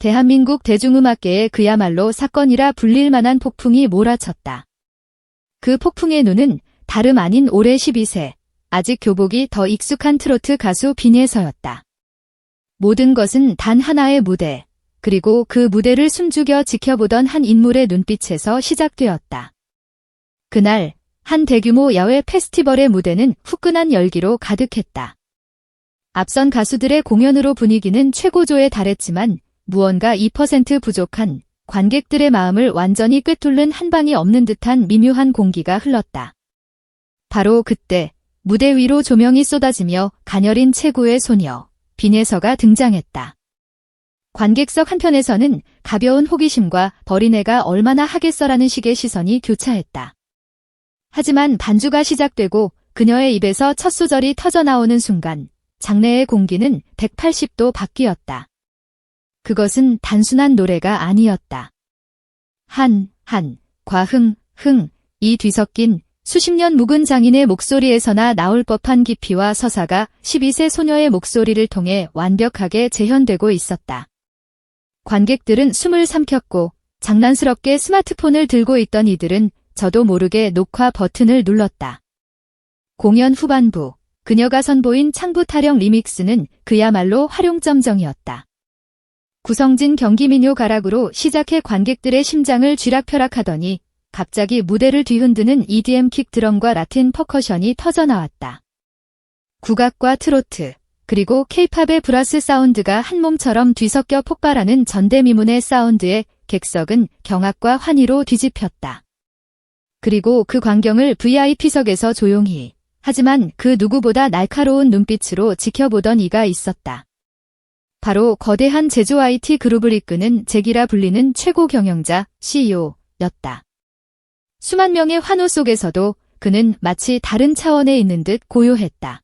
대한민국 대중음악계에 그야말로 사건이라 불릴 만한 폭풍이 몰아쳤다. 그 폭풍의 눈은 다름 아닌 올해 12세, 아직 교복이 더 익숙한 트로트 가수 빈에서였다. 모든 것은 단 하나의 무대, 그리고 그 무대를 숨죽여 지켜보던 한 인물의 눈빛에서 시작되었다. 그날, 한 대규모 야외 페스티벌의 무대는 후끈한 열기로 가득했다. 앞선 가수들의 공연으로 분위기는 최고조에 달했지만 무언가 2% 부족한 관객들의 마음을 완전히 꿰뚫는 한 방이 없는 듯한 미묘한 공기가 흘렀다. 바로 그때 무대 위로 조명이 쏟아지며 가녀린 최고의 소녀, 빈에서가 등장했다. 관객석 한편에서는 가벼운 호기심과 버린애가 얼마나 하겠어라는 식의 시선이 교차했다. 하지만 반주가 시작되고 그녀의 입에서 첫 소절이 터져나오는 순간 장내의 공기는 180도 바뀌었다. 그것은 단순한 노래가 아니었다. 한, 한, 과흥, 흥, 이 뒤섞인 수십 년 묵은 장인의 목소리에서나 나올 법한 깊이와 서사가 12세 소녀의 목소리를 통해 완벽하게 재현되고 있었다. 관객들은 숨을 삼켰고 장난스럽게 스마트폰을 들고 있던 이들은 저도 모르게 녹화 버튼을 눌렀다. 공연 후반부, 그녀가 선보인 창부 타령 리믹스는 그야말로 활용점정이었다. 구성진 경기민요 가락으로 시작해 관객들의 심장을 쥐락펴락하더니 갑자기 무대를 뒤흔드는 EDM 킥 드럼과 라틴 퍼커션이 터져나왔다. 국악과 트로트, 그리고 케이팝의 브라스 사운드가 한 몸처럼 뒤섞여 폭발하는 전대미문의 사운드에 객석은 경악과 환희로 뒤집혔다. 그리고 그 광경을 VIP석에서 조용히, 하지만 그 누구보다 날카로운 눈빛으로 지켜보던 이가 있었다. 바로 거대한 제조 IT 그룹을 이끄는 잭이라 불리는 최고 경영자 CEO였다. 수만 명의 환호 속에서도 그는 마치 다른 차원에 있는 듯 고요했다.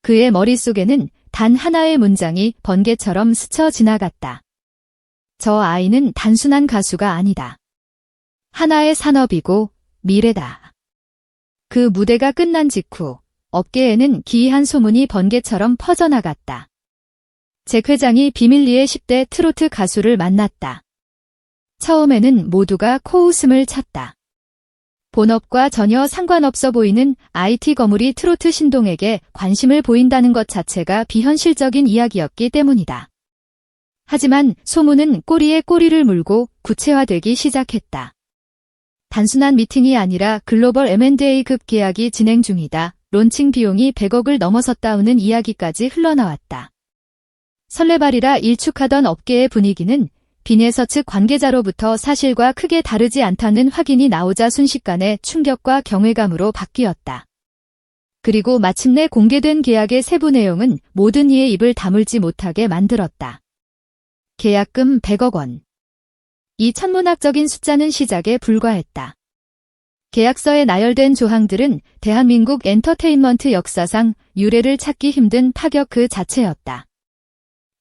그의 머릿속에는 단 하나의 문장이 번개처럼 스쳐 지나갔다. 저 아이는 단순한 가수가 아니다. 하나의 산업이고 미래다. 그 무대가 끝난 직후 업계에는 기이한 소문이 번개처럼 퍼져나갔다. 잭 회장이 비밀리에 10대 트로트 가수를 만났다. 처음에는 모두가 코웃음을 쳤다. 본업과 전혀 상관없어 보이는 IT 거물이 트로트 신동에게 관심을 보인다는 것 자체가 비현실적인 이야기였기 때문이다. 하지만 소문은 꼬리에 꼬리를 물고 구체화되기 시작했다. 단순한 미팅이 아니라 글로벌 M&A급 계약이 진행 중이다. 론칭 비용이 100억을 넘어섰다우는 이야기까지 흘러나왔다. 설레발이라 일축하던 업계의 분위기는 비네서 측 관계자로부터 사실과 크게 다르지 않다는 확인이 나오자 순식간에 충격과 경외감으로 바뀌었다. 그리고 마침내 공개된 계약의 세부 내용은 모든 이의 입을 다물지 못하게 만들었다. 계약금 100억 원. 이 천문학적인 숫자는 시작에 불과했다. 계약서에 나열된 조항들은 대한민국 엔터테인먼트 역사상 유례를 찾기 힘든 파격 그 자체였다.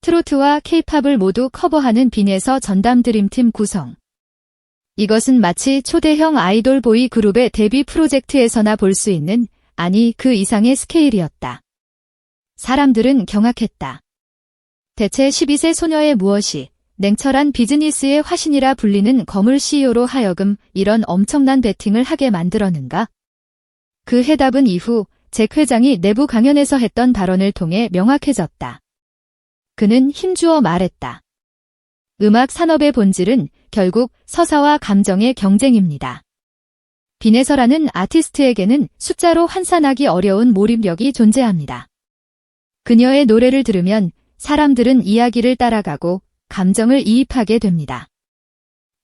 트로트와 케이팝을 모두 커버하는 빈에서 전담 드림팀 구성. 이것은 마치 초대형 아이돌 보이 그룹의 데뷔 프로젝트에서나 볼 수 있는 아니 그 이상의 스케일이었다. 사람들은 경악했다. 대체 12세 소녀의 무엇이 냉철한 비즈니스의 화신이라 불리는 거물 CEO로 하여금 이런 엄청난 베팅을 하게 만들었는가? 그 해답은 이후 잭 회장이 내부 강연에서 했던 발언을 통해 명확해졌다. 그는 힘주어 말했다. 음악 산업의 본질은 결국 서사와 감정의 경쟁입니다. 비네서라는 아티스트에게는 숫자로 환산하기 어려운 몰입력이 존재합니다. 그녀의 노래를 들으면 사람들은 이야기를 따라가고 감정을 이입하게 됩니다.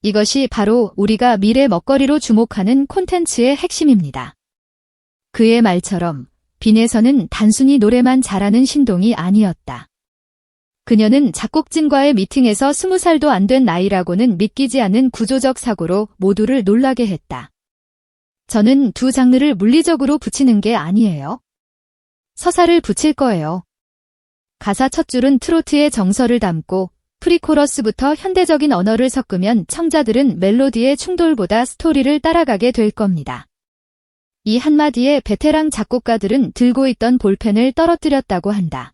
이것이 바로 우리가 미래 먹거리로 주목하는 콘텐츠의 핵심입니다. 그의 말처럼 빈에서는 단순히 노래만 잘하는 신동이 아니었다. 그녀는 작곡진과의 미팅에서 스무 살도 안 된 나이라고는 믿기지 않는 구조적 사고로 모두를 놀라게 했다. 저는 두 장르를 물리적으로 붙이는 게 아니에요. 서사를 붙일 거예요. 가사 첫 줄은 트로트의 정서를 담고 프리코러스부터 현대적인 언어를 섞으면 청자들은 멜로디의 충돌보다 스토리를 따라가게 될 겁니다. 이 한마디에 베테랑 작곡가들은 들고 있던 볼펜을 떨어뜨렸다고 한다.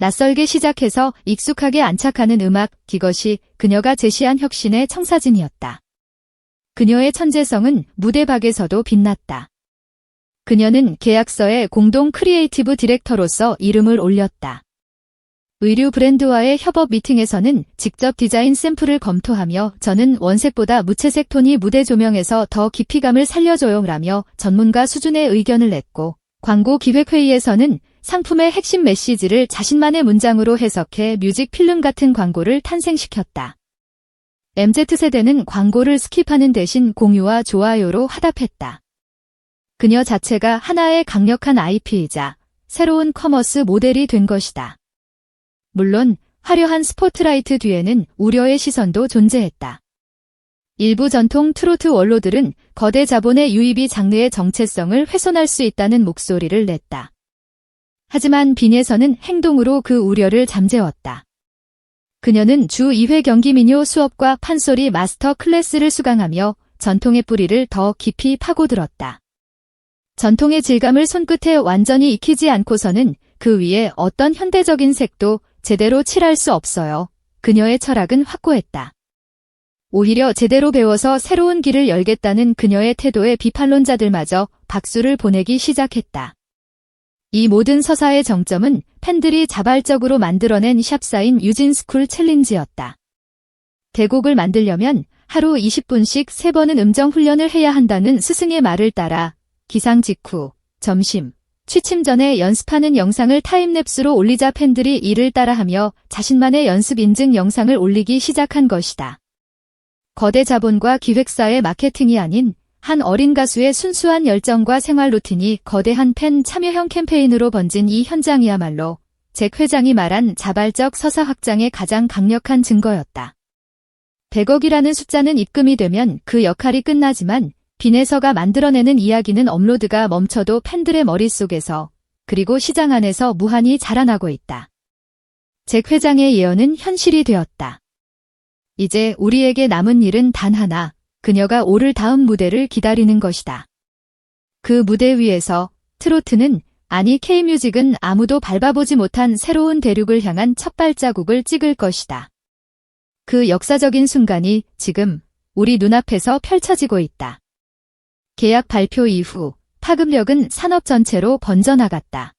낯설게 시작해서 익숙하게 안착하는 음악, 이것이 그녀가 제시한 혁신의 청사진이었다. 그녀의 천재성은 무대박에서도 빛났다. 그녀는 계약서에 공동 크리에이티브 디렉터로서 이름을 올렸다. 의류 브랜드와의 협업 미팅에서는 직접 디자인 샘플을 검토하며 저는 원색보다 무채색 톤이 무대 조명에서 더 깊이감을 살려줘요 라며 전문가 수준의 의견을 냈고 광고 기획회의에서는 상품의 핵심 메시지를 자신만의 문장으로 해석해 뮤직 필름 같은 광고를 탄생시켰다. MZ세대는 광고를 스킵하는 대신 공유와 좋아요로 화답했다. 그녀 자체가 하나의 강력한 IP이자 새로운 커머스 모델이 된 것이다. 물론 화려한 스포트라이트 뒤에는 우려의 시선도 존재했다. 일부 전통 트로트 원로들은 거대 자본의 유입이 장르의 정체성을 훼손할 수 있다는 목소리를 냈다. 하지만 빈에서는 행동으로 그 우려를 잠재웠다. 그녀는 주 2회 경기 민요 수업과 판소리 마스터 클래스를 수강하며 전통의 뿌리를 더 깊이 파고들었다. 전통의 질감을 손끝에 완전히 익히지 않고서는 그 위에 어떤 현대적인 색도 제대로 칠할 수 없어요. 그녀의 철학은 확고했다. 오히려 제대로 배워서 새로운 길을 열겠다는 그녀의 태도에 비판론자들마저 박수를 보내기 시작했다. 이 모든 서사의 정점은 팬들이 자발적으로 만들어낸 샵사인 유진스쿨 챌린지였다. 대곡을 만들려면 하루 20분씩 3번은 음정 훈련을 해야 한다는 스승의 말을 따라 기상 직후, 점심, 취침 전에 연습하는 영상을 타임랩스로 올리자 팬들이 이를 따라하며 자신만의 연습 인증 영상을 올리기 시작한 것이다. 거대 자본과 기획사의 마케팅이 아닌 한 어린 가수의 순수한 열정과 생활 루틴이 거대한 팬 참여형 캠페인으로 번진 이 현장이야말로 잭 회장이 말한 자발적 서사 확장의 가장 강력한 증거였다. 100억이라는 숫자는 입금이 되면 그 역할이 끝나지만 빈에서가 만들어내는 이야기는 업로드가 멈춰도 팬들의 머릿속에서 그리고 시장 안에서 무한히 자라나고 있다. 잭 회장의 예언은 현실이 되었다. 이제 우리에게 남은 일은 단 하나, 그녀가 오를 다음 무대를 기다리는 것이다. 그 무대 위에서 트로트는 아니 K뮤직은 아무도 밟아보지 못한 새로운 대륙을 향한 첫 발자국을 찍을 것이다. 그 역사적인 순간이 지금 우리 눈앞에서 펼쳐지고 있다. 계약 발표 이후 파급력은 산업 전체로 번져나갔다.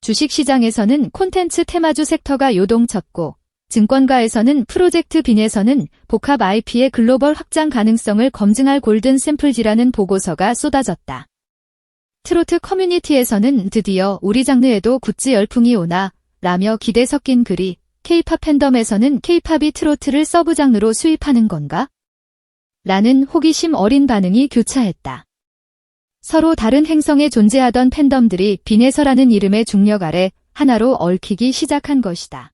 주식시장에서는 콘텐츠 테마주 섹터가 요동쳤고 증권가에서는 프로젝트 빈에서는 복합 IP의 글로벌 확장 가능성을 검증할 골든 샘플지라는 보고서가 쏟아졌다. 트로트 커뮤니티에서는 드디어 우리 장르에도 굿즈 열풍이 오나 라며 기대 섞인 글이 케이팝 팬덤에서는 케이팝이 트로트를 서브 장르로 수입하는 건가? 라는 호기심 어린 반응이 교차했다. 서로 다른 행성에 존재하던 팬덤들이 빈에서라는 이름의 중력 아래 하나로 얽히기 시작한 것이다.